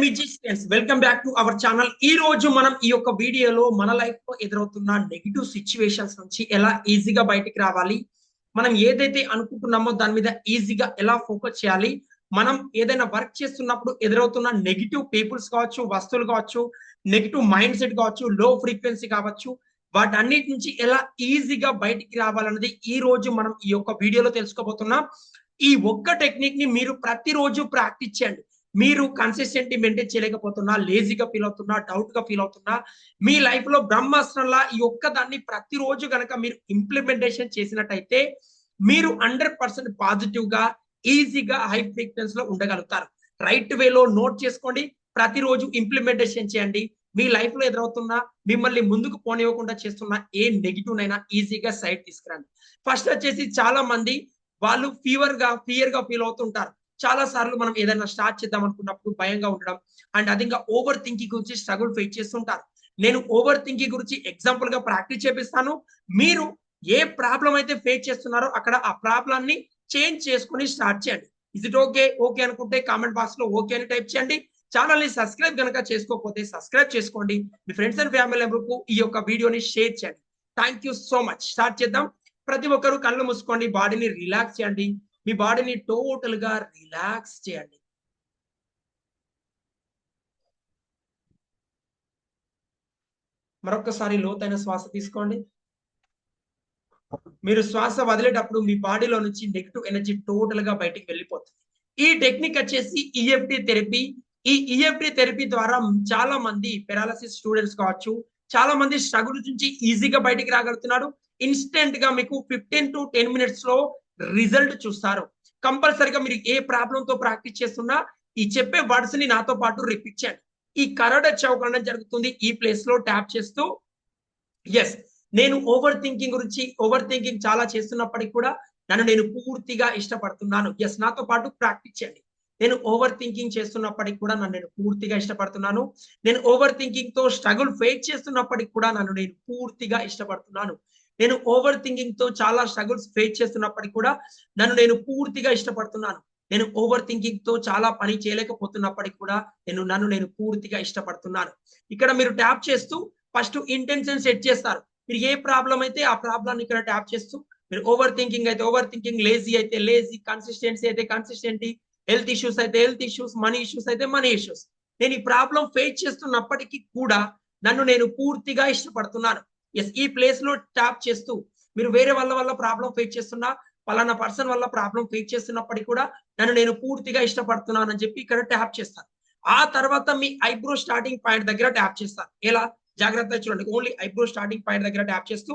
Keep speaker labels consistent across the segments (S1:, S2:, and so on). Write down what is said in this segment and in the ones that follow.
S1: Musicians welcome back to our channel ఈ రోజు మనం ఈ యొక్క వీడియోలో మన లైఫ్లో ఎదురవుతున్న నెగిటివ్ సిచ్యువేషన్స్ నుంచి ఎలా ఈజీగా బయటికి రావాలి? మనం ఏదైతే అనుకుంటున్నామో దాని మీద ఈజీగా ఎలా ఫోకస్ చేయాలి? మనం ఏదైనా వర్క్ చేస్తున్నప్పుడు ఎదురవుతున్న నెగిటివ్ పీపుల్స్ కావచ్చు వస్తువులు కావచ్చు నెగిటివ్ మైండ్ సెట్ కావచ్చు లో ఫ్రీక్వెన్సీ కావచ్చు వాటన్నిటి నుంచి ఎలా ఈజీగా బయటికి రావాలన్నది ఈ రోజు మనం ఈ యొక్క వీడియోలో తెలుసుకోబోతున్నాం. ఈ ఒక్క టెక్నిక్ని మీరు ప్రతిరోజు ప్రాక్టీస్ చేయండి. మీరు కన్సిస్టెంట్ మెయింటైన్ చేయలేకపోతున్నా లేజీగా ఫీల్ అవుతున్నా డౌట్గా ఫీల్ అవుతున్నా మీ లైఫ్లో బ్రహ్మాస్త్రంలా ఈ ఒక్క దాన్ని ప్రతిరోజు గనక మీరు ఇంప్లిమెంటేషన్ చేసినట్టయితే మీరు హండ్రెడ్ పర్సెంట్ పాజిటివ్గా ఈజీగా హై ఫ్రీక్వెన్సీ లో ఉండగలుగుతారు. రైట్ వేలో నోట్ చేసుకోండి ప్రతిరోజు ఇంప్లిమెంటేషన్ చేయండి. మీ లైఫ్లో ఎదురవుతున్న మిమ్మల్ని ముందుకు పోనివ్వకుండా చేస్తున్న ఏ నెగిటివ్ నైనా ఈజీగా సైడ్ తీసుకురండి. ఫస్ట్ వచ్చేసి చాలా మంది వాళ్ళు ఫీవర్గా ఫియర్గా ఫీల్ అవుతుంటారు. చాలా సార్లు మనం ఏదైనా స్టార్ట్ చేద్దాం అనుకున్నప్పుడు భయంగా ఉండడం అండ్ అది ఇంకా ఓవర్ థింకింగ్ గురించి స్ట్రగుల్ ఫేస్ చేస్తుంటారు. నేను ఓవర్ థింకింగ్ గురించి ఎగ్జాంపుల్గా ప్రాక్టీస్ చేపిస్తాను. మీరు ఏ ప్రాబ్లం అయితే ఫేస్ చేస్తున్నారో అక్కడ ఆ ప్రాబ్లం ని చేంజ్ చేసుకుని స్టార్ట్ చేయండి. ఇజ్ ఇట్ ఓకే ఓకే అనుకుంటే కామెంట్ బాక్స్లో ఓకే అని టైప్ చేయండి. ఛానల్ని సబ్స్క్రైబ్ కనుక చేసుకోకపోతే సబ్స్క్రైబ్ చేసుకోండి. మీ ఫ్రెండ్స్ అండ్ ఫ్యామిలీ మెంబర్కు ఈ యొక్క వీడియోని షేర్ చేయండి. Thank you so much start చేద్దాం. ప్రతి ఒక్కరు కళ్ళు మూసుకోండి బాడీని రిలాక్స్ చేయండి. మీ బాడీని టోటల్గా రిలాక్స్ చేయండి. మరొకసారి లోతైన శ్వాస తీసుకోండి. మీరు శ్వాస వదిలేటప్పుడు మీ బాడీలో నుంచి నెగిటివ్ ఎనర్జీ టోటల్గా బయటికి వెళ్ళిపోతుంది. ఈ టెక్నిక్ వచ్చేసి ఈఎఫ్టి థెరపీ. ఈ ఈఎఫ్టి థెరపీ ద్వారా చాలా మంది పెరాలసిస్ స్టూడెంట్స్ కావచ్చు చాలా మంది స్ట్రగుల్ నుంచి ఈజీగా బయటికి రాగలుగుతున్నారు. ఇన్స్టెంట్గా మీకు ఫిఫ్టీన్ టు టెన్ మినిట్స్లో రిజల్ట్ చూస్తారు. కంపల్సరిగా మీరు ఏ ప్రాబ్లంతో ప్రాక్టీస్ చేస్తున్నా ఈ చెప్పే వర్డ్స్ని నాతో పాటు రిపీట్ చేయండి. ఈ కరడ చౌకడం జరుగుతుంది. ఈ ప్లేస్లో ట్యాప్ చేస్తూ ఎస్ నేను ఓవర్ థింకింగ్ గురించి ఓవర్ థింకింగ్ చాలా చేస్తున్నప్పటికీ కూడా నన్ను నేను పూర్తిగా ఇష్టపడుతున్నాను. ఎస్ నాతో పాటు ప్రాక్టీస్ చేయండి. నేను ఓవర్ థింకింగ్ చేస్తున్నప్పటికి కూడా నన్ను నేను పూర్తిగా ఇష్టపడుతున్నాను. నేను ఓవర్ థింకింగ్తో స్ట్రగుల్ ఫేస్ చేస్తున్నప్పటికి కూడా నన్ను నేను పూర్తిగా ఇష్టపడుతున్నాను. నేను ఓవర్ థింకింగ్తో చాలా స్ట్రగుల్స్ ఫేస్ చేస్తున్నప్పటికీ కూడా నన్ను నేను పూర్తిగా ఇష్టపడుతున్నాను. నేను ఓవర్ థింకింగ్తో చాలా పని చేయలేకపోతున్నప్పటికీ కూడా నేను నన్ను నేను పూర్తిగా ఇష్టపడుతున్నాను. ఇక్కడ మీరు ట్యాప్ చేస్తూ ఫస్ట్ ఇంటెన్షన్ సెట్ చేస్తారు. మీరు ఏ ప్రాబ్లం అయితే ఆ ప్రాబ్లం ఇక్కడ ట్యాప్ చేస్తూ మీరు ఓవర్ థింకింగ్ అయితే ఓవర్ థింకింగ్ లేజీ అయితే లేజీ కన్సిస్టెన్సీ అయితే కన్సిస్టెంటీ హెల్త్ ఇష్యూస్ అయితే హెల్త్ ఇష్యూస్ మనీ ఇష్యూస్ అయితే మనీ ఇష్యూస్ నేను ఈ ప్రాబ్లం ఫేస్ చేస్తున్నప్పటికీ కూడా నన్ను నేను పూర్తిగా ఇష్టపడుతున్నాను. ఎస్ ఈ ప్లేస్లో ట్యాప్ చేస్తూ మీరు వేరే వాళ్ళ వల్ల ప్రాబ్లం ఫేస్ చేస్తున్నా పలానా పర్సన్ వల్ల ప్రాబ్లం ఫేస్ చేస్తున్నప్పటికీ కూడా నన్ను నేను పూర్తిగా ఇష్టపడుతున్నాను అని చెప్పి ఇక్కడ ట్యాప్ చేస్తాను ఆ తర్వాత మీ ఐబ్రో స్టార్టింగ్ పాయింట్ దగ్గర ట్యాప్ చేస్తాను ఎలా? జాగ్రత్తగా చూడండి. ఓన్లీ ఐబ్రో స్టార్టింగ్ పాయింట్ దగ్గర ట్యాప్ చేస్తూ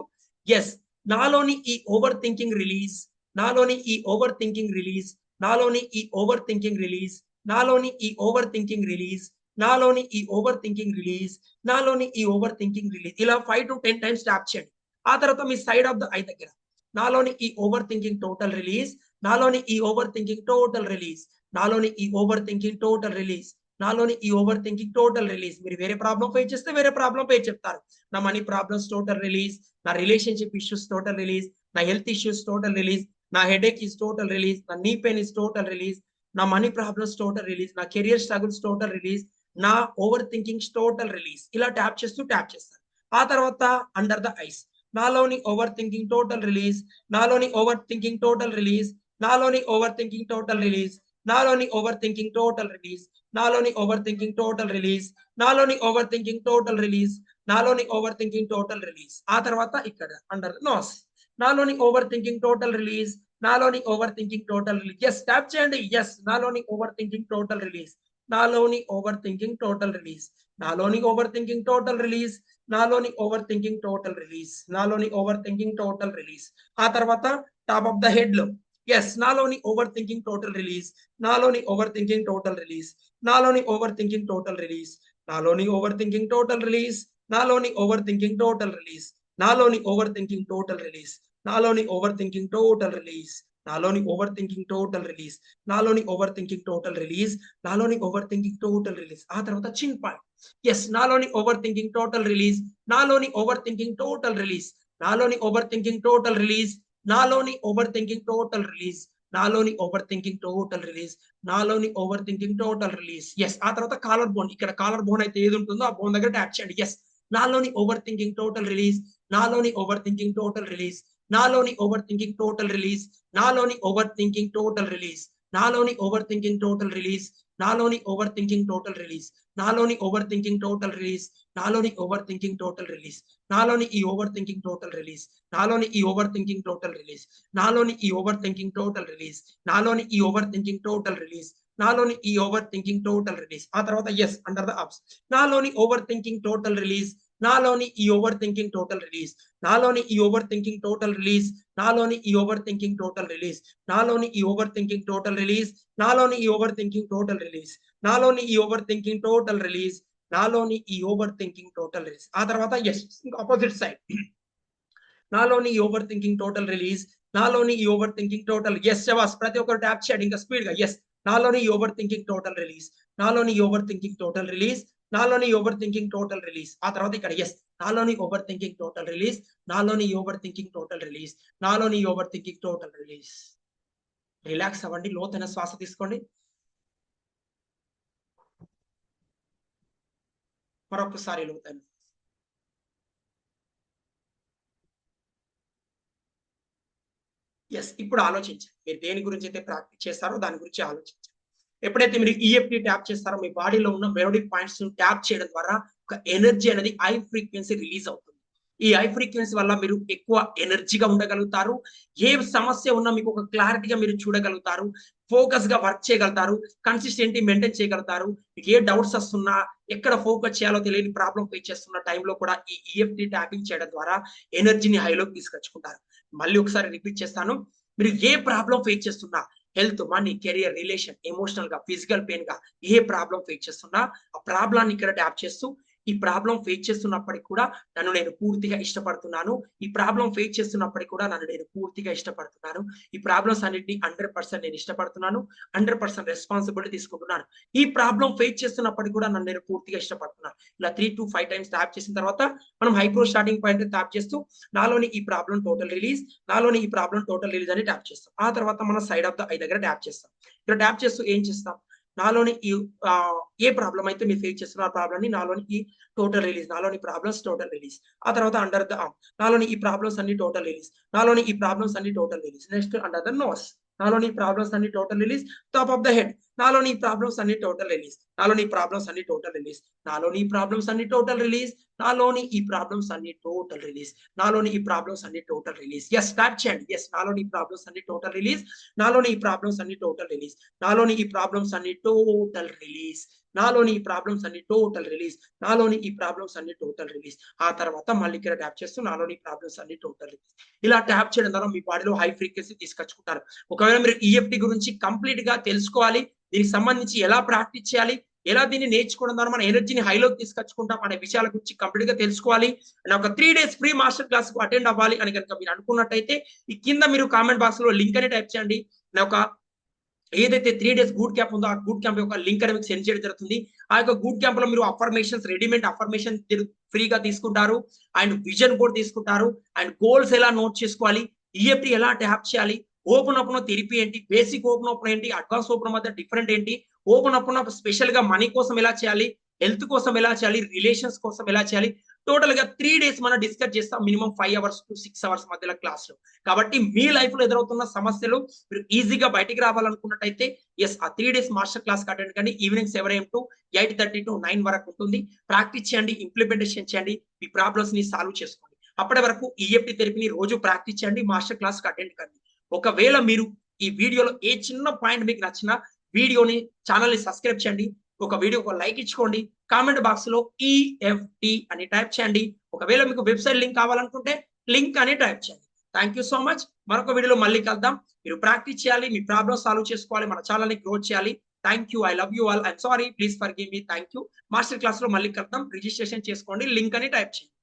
S1: ఎస్ నాలోని ఈ ఓవర్ థింకింగ్ రిలీజ్ నాలోని ఈ ఓవర్ థింకింగ్ రిలీజ్ నాలోని ఈ ఓవర్ థింకింగ్ రిలీజ్ నాలోని ఈ ఓవర్ థింకింగ్ రిలీజ్ నాలోని ఈ ఓవర్ థింకింగ్ రిలీజ్ నాలోని ఈ ఓవర్ థింకింగ్ రిలీజ్ ఇలా five to ten times tap చేయండి ఆ తర్వాత మీ సైడ్ ఆఫ్ ద ఐ దగ్గర నాలోని ఈ ఓవర్ థింకింగ్ టోటల్ రిలీజ్ నాలోని ఈ ఓవర్ థింకింగ్ టోటల్ రిలీజ్ నాలోని ఈ ఓవర్ థింకింగ్ టోటల్ రిలీజ్ నాలోని ఈ ఓవర్ థింకింగ్ టోటల్ రిలీజ్ మీరు వేరే ప్రాబ్లం ఫేస్ చేస్తే వేరే ప్రాబ్లం ఫేస్ చెప్తారు నా మనీ ప్రాబ్లమ్స్ టోటల్ రిలీజ్ నా రిలేషన్షిప్ ఇష్యూస్ టోటల్ రిలీజ్ నా హెల్త్ ఇష్యూస్ టోటల్ రిలీజ్ నా హెడేక్ ఇస్ టోటల్ రిలీజ్ నా knee pains total release నా మనీ ప్రాబ్లమ్స్ టోటల్ రిలీజ్ నా కెరియర్ స్ట్రగుల్స్ టోటల్ రిలీజ్ నా over thinkings total release ఇలా tap చేస్తూ tap చేస్తారు ఆ తర్వాత అండర్ ద ఐస్ నాలోని ఓవర్ థింకింగ్ టోటల్ రిలీజ్ నాలోని ఓవర్ థింకింగ్ టోటల్ రిలీజ్ నాలోని ఓవర్ థింకింగ్ టోటల్ రిలీజ్ నాలోని ఓవర్ థింకింగ్ టోటల్ రిలీజ్ నాలోని ఓవర్ థింకింగ్ టోటల్ రిలీజ్ నాలోని ఓవర్ థింకింగ్ టోటల్ రిలీజ్ నాలోని ఓవర్ థింకింగ్ టోటల్ రిలీజ్ ఆ తర్వాత ఇక్కడ అండర్ నోస్ నాలోని ఓవర్ థింకింగ్ టోటల్ రిలీజ్ నాలోని over thinking total release yes tap చేయండి ఎస్ నాలోని ఓవర్ థింకింగ్ టోటల్ రిలీజ్ నాలోని ఓవర్ థింకింగ్ టోటల్ రిలీజ్ నాలోని ఓవర్ థింకింగ్ టోటల్ రిలీజ్ నాలోని ఓవర్ థింకింగ్ టోటల్ రిలీజ్ నాలోని ఓవర్ థింకింగ్ టోటల్ రిలీజ్ ఆ తర్వాత top of the హెడ్లో ఎస్ నాలోని ఓవర్ థింకింగ్ టోటల్ రిలీజ్ నాలోని ఓవర్ థింకింగ్ టోటల్ రిలీజ్ నాలోని ఓవర్ థింకింగ్ టోటల్ రిలీజ్ నాలోని ఓవర్ థింకింగ్ టోటల్ రిలీజ్ నాలోని ఓవర్ థింకింగ్ టోటల్ రిలీజ్ నాలోని ఓవర్ థింకింగ్ టోటల్ రిలీజ్ నాలోని ఓవర్ థింకింగ్ టోటల్ రిలీజ్ నాలోని over thinking total release నాలోని over thinking total release నాలోని over thinking total release ఆ తర్వాత chin point yes నాలోని over thinking total release నాలోని over thinking total release నాలోని over thinking total release నాలోని over thinking total release నాలోని over thinking total release నాలోని over thinking total release yes ఆ తర్వాత కాలర్ బోన్ ఇక్కడ కాలర్ బోన్ అయితే ఏది ఉంటుందో ఆ బోన్ దగ్గర ట్యాప్ చేయండి ఎస్ నాలోని ఓవర్ థింకింగ్ టోటల్ రిలీజ్ నాలోని ఓవర్ థింకింగ్ టోటల్ రిలీజ్ నాలోని ఓవర్ థింకింగ్ టోటల్ రిలీజ్ నాలోని ఓవర్ థింకింగ్ టోటల్ రిలీజ్ నాలోని ఓవర్ థింకింగ్ టోటల్ రిలీజ్ నాలోని ఓవర్ థింకింగ్ టోటల్ రిలీజ్ నాలోని ఓవర్ థింకింగ్ టోటల్ రిలీజ్ నాలోని ఓవర్ థింకింగ్ టోటల్ రిలీజ్ నాలోని ఈ over thinking total release నాలోని ఈ ఓవర్ థింకింగ్ టోటల్ రిలీజ్ నాలోని ఈ ఓవర్ థింకింగ్ టోటల్ రిలీజ్ నాలోని ఈ ఓవర్ థింకింగ్ టోటల్ రిలీజ్ నాలోని ఈ ఓవర్ థింకింగ్ టోటల్ రిలీజ్ ఆ తర్వాత ఎస్ అండర్ ద అప్స్ నాలోని ఓవర్ థింకింగ్ టోటల్ రిలీజ్ నాలోని ఈ ఓవర్ థింకింగ్ టోటల్ రిలీజ్ నాలోని ఈ ఓవర్ థింకింగ్ టోటల్ రిలీజ్ నాలోని ఈ ఓవర్ థింకింగ్ టోటల్ రిలీజ్ నాలోని ఈ ఓవర్ థింకింగ్ టోటల్ రిలీజ్ నాలోని ఈ ఓవర్ థింకింగ్ టోటల్ రిలీజ్ నాలోని ఈ ఓవర్ థింకింగ్ టోటల్ రిలీజ్ నాలోని ఈ ఓవర్ థింకింగ్ టోటల్ రిలీజ్ ఆ తర్వాత ఎస్ ఆపోజిట్ సైడ్ నాలోని ఈ ఓవర్ థింకింగ్ టోటల్ రిలీజ్ నాలోని ఈ ఓవర్ థింకింగ్ టోటల్ ఎస్ శవాస్ ప్రతి ఒక్కరు ట్యాప్ చేయండి ఇంకా స్పీడ్గా ఎస్ నాలోని ఈ ఓవర్ థింకింగ్ టోటల్ రిలీజ్ నాలోని ఓవర్ థింకింగ్ టోటల్ రిలీజ్ నాలోని ఓవర్ థింకింగ్ టోటల్ రిలీజ్ ఆ తర్వాత ఇక్కడ ఎస్ నాలోని ఓవర్ థింకింగ్ టోటల్ రిలీజ్ నాలోని ఓవర్ థింకింగ్ టోటల్ రిలీజ్ నాలోని over thinking total release relax అవ్వండి లోతైన శ్వాస తీసుకోండి. మరొకసారి లోతైన ఎస్ ఇప్పుడు ఆలోచించండి. మీరు దేని గురించి అయితే ప్రాక్టీస్ చేస్తారో దాని గురించి ఆలోచించండి. ఎప్పుడైతే మీరు ఈఎఫ్టీ ట్యాప్ చేస్తారో మీ బాడీలో ఉన్న మెలోడిక్ పాయింట్స్ ట్యాప్ చేయడం ద్వారా ఒక ఎనర్జీ అనేది హై ఫ్రీక్వెన్సీ రిలీజ్ అవుతుంది. ఈ హై ఫ్రీక్వెన్సీ వల్ల మీరు ఎక్కువ ఎనర్జీగా ఉండగలుగుతారు. ఏ సమస్య ఉన్నా మీకు ఒక క్లారిటీగా మీరు చూడగలుగుతారు. ఫోకస్గా వర్క్ చేయగలుగుతారు. కన్సిస్టెంటీ మెయింటైన్ చేయగలుగుతారు. మీకు ఏ డౌట్స్ వస్తున్నా ఎక్కడ ఫోకస్ చేయాలో తెలియని ప్రాబ్లం ఫేస్ చేస్తున్న టైంలో కూడా ఈ ఈఎఫ్టీ ట్యాపింగ్ చేయడం ద్వారా ఎనర్జీని హైలోకి తీసుకొచ్చుకుంటారు. మళ్ళీ ఒకసారి రిపీట్ చేస్తాను. మీరు ఏ ప్రాబ్లం ఫేస్ చేస్తున్నా హెల్త్ మనీ కెరియర్ రిలేషన్ ఎమోషనల్గా ఫిజికల్ పెయిన్గా ఏ ప్రాబ్లం ఫేస్ చేస్తున్నా ఆ ప్రాబ్లాన్ని ఇక్కడ ట్యాప్ చేస్తూ ఈ ప్రాబ్లం ఫేస్ చేస్తున్నప్పటికి కూడా నన్ను నేను పూర్తిగా ఇష్టపడుతున్నాను. ఈ ప్రాబ్లం ఫేస్ చేస్తున్నప్పటికి కూడా నన్ను నేను పూర్తిగా ఇష్టపడుతున్నాను. ఈ ప్రాబ్లమ్స్ అన్నింటినీ హండ్రెడ్ పర్సెంట్ నేను ఇష్టపడుతున్నాను. హండ్రెడ్ పర్సెంట్ రెస్పాన్సిబిలిటీ తీసుకుంటున్నాను. ఈ ప్రాబ్లం ఫేస్ చేస్తున్నప్పటికి కూడా నన్ను నేను పూర్తిగా ఇష్టపడుతున్నాను. ఇలా three to five times tap చేసిన తర్వాత మనం హైప్రో స్టార్టింగ్ పాయింట్ ట్యాప్ చేస్తూ నాలోని ఈ ప్రాబ్లం టోటల్ రిలీజ్ నాలోని ఈ ప్రాబ్లం టోటల్ రిలీజ్ అని ట్యాప్ చేస్తాం. ఆ తర్వాత మనం సైడ్ ఆఫ్ ద ఐ దగ్గర ట్యాప్ చేస్తాం. ఇక్కడ ట్యాప్ చేస్తూ ఏం చేస్తాం? నాలోని ఈ ఏ ప్రాబ్లం అయితే మీరు ఫేస్ చేస్తున్న ఆ ప్రాబ్లమ్ని నాలోని ఈ టోటల్ రిలీజ్ నాలోని ప్రాబ్లమ్స్ టోటల్ రిలీజ్ ఆ తర్వాత అండర్ ద ఆర్మ్ నాలోని ఈ ప్రాబ్లమ్స్ అన్ని టోటల్ రిలీజ్ నాలోని ఈ ప్రాబ్లమ్స్ అన్ని total release next under the nose నాలో నీ ప్రాబ్లమ్స్ అన్ని total release top of the head నాలో నీ ప్రాబ్లమ్స్ అన్ని టోటల్ రిలీజ్ నాలో నీ ప్రాబ్లమ్స్ అన్ని టోటల్ రిలీజ్ నాలో నీ ప్రాబ్లమ్స్ అన్ని టోటల్ రిలీజ్ నాలోని ఈ ప్రాబ్లమ్స్ అన్ని టోటల్ రిలీజ్ నాలోని ఈ ప్రాబ్లమ్స్ అన్ని టోటల్ రిలీజ్ ఎస్ స్టార్ట్ చేయండి ఎస్ నాలోని ఈ ప్రాబ్లమ్స్ అన్ని టోటల్ రిలీజ్ నాలోని ఈ ప్రాబ్లమ్స్ అన్ని టోటల్ రిలీజ్ నాలోని ఈ ప్రాబ్లమ్స్ అన్ని టోటల్ రిలీజ్ నాలోని ఈ ప్రాబ్లమ్స్ అన్ని టోటల్ రిలీజ్ నాలోని ఈ ప్రాబ్లమ్స్ అన్ని టోటల్ రిలీజ్. ఆ తర్వాత మళ్ళీ ఇక్కడ ట్యాప్ చేస్తూ నాలోని ప్రాబ్లమ్స్ అన్ని టోటల్ రిలీజ్. ఇలా ట్యాప్ చేయడం ద్వారా మీ బాడీలో హై ఫ్రీక్వెన్సీ తీసుకొచ్చుకుంటారు. ఒకవేళ మీరు ఈఎఫ్టి గురించి కంప్లీట్గా తెలుసుకోవాలి దీనికి సంబంధించి ఎలా ప్రాక్టీస్ చేయాలి ఎలా దీన్ని నేర్చుకోవడం ద్వారా మన ఎనర్జీని హైలోకి తీసుకొచ్చుకుంటాం అనే విషయాల గురించి కంప్లీట్గా తెలుసుకోవాలి. అండ్ ఒక త్రీ డేస్ ఫ్రీ మాస్టర్ క్లాస్కు అటెండ్ అవ్వాలి అని కనుక మీరు అనుకున్నట్టయితే ఈ కింద మీరు కామెంట్ బాక్స్లో లింక్ అని టైప్ చేయండి. ఒక ఏదైతే త్రీ డేస్ గూడ్ క్యాంప్ ఉందో ఆ గూడ్ క్యాంప్ యొక్క లింక్ అనేది మీకు సెండ్ చేయడం జరుగుతుంది. ఆ యొక్క గూడ్ క్యాంప్లో మీరు అఫర్మేషన్స్ రెడీమేడ్ అఫర్మేషన్ ఫ్రీగా తీసుకుంటారు. అండ్ విజన్ బోర్డ్ తీసుకుంటారు. అండ్ గోల్స్ ఎలా నోట్ చేసుకోవాలి? ఈఎఫ్టి ఎలా ట్యాప్ చేయాలి? ఓపెన్ అప్ తెరిపి ఏంటి? బేసిక్ ఓపెన్ అప్ ఏంటి? అడ్వాన్స్ ఓపెన్ మధ్య డిఫరెంట్ ఏంటి? ఓపెన్ అప్ స్పెషల్గా మనీ కోసం ఎలా చేయాలి? హెల్త్ కోసం ఎలా చేయాలి? రిలేషన్స్ కోసం ఎలా చేయాలి? టోటల్గా త్రీ డేస్ మనం డిస్కస్ చేస్తాం minimum five hours to six hours మధ్యలో క్లాస్లో. కాబట్టి మీ లైఫ్లో ఎదురవుతున్న సమస్యలు మీరు ఈజీగా బయటికి రావాలనుకున్నట్టయితే ఎస్ ఆ three days master class attend కానీ ఈవినింగ్ సెవెన్ ఏం to eight thirty to nine వరకు ఉంటుంది. ప్రాక్టీస్ చేయండి ఇంప్లిమెంటేషన్ చేయండి మీ ప్రాబ్లమ్స్ని సాల్వ్ చేసుకోండి. అప్పటి వరకు ఈఎఫ్టీ థెరపీని రోజు ప్రాక్టీస్ చేయండి మాస్టర్ క్లాస్ అటెండ్ కండి. ఒకవేళ మీరు ఈ వీడియోలో ఏ చిన్న పాయింట్ మీకు నచ్చినా వీడియోని ఛానల్ని సబ్స్క్రైబ్ చేయండి. ఒక వీడియో ఒక లైక్ ఇచ్చుకోండి. కామెంట్ బాక్స్లో ఈఎఫ్టి అని టైప్ చేయండి. ఒకవేళ మీకు వెబ్సైట్ లింక్ కావాలనుకుంటే లింక్ అని టైప్ చేయండి. Thank you so much. మరొక వీడియోలో మళ్ళీ కలుద్దాం. మీరు ప్రాక్టీస్ చేయాలి మీ ప్రాబ్లమ్ సాల్వ్ చేసుకోవాలి మన ఛానల్ని గ్రోత్ చేయాలి. Thank you. I love you all. I'm sorry. Please forgive me. Thank you. Master క్లాస్లో మళ్ళీ కలుద్దాం. రిజిస్ట్రేషన్ చేసుకోండి. లింక్ అని టైప్ చేయండి.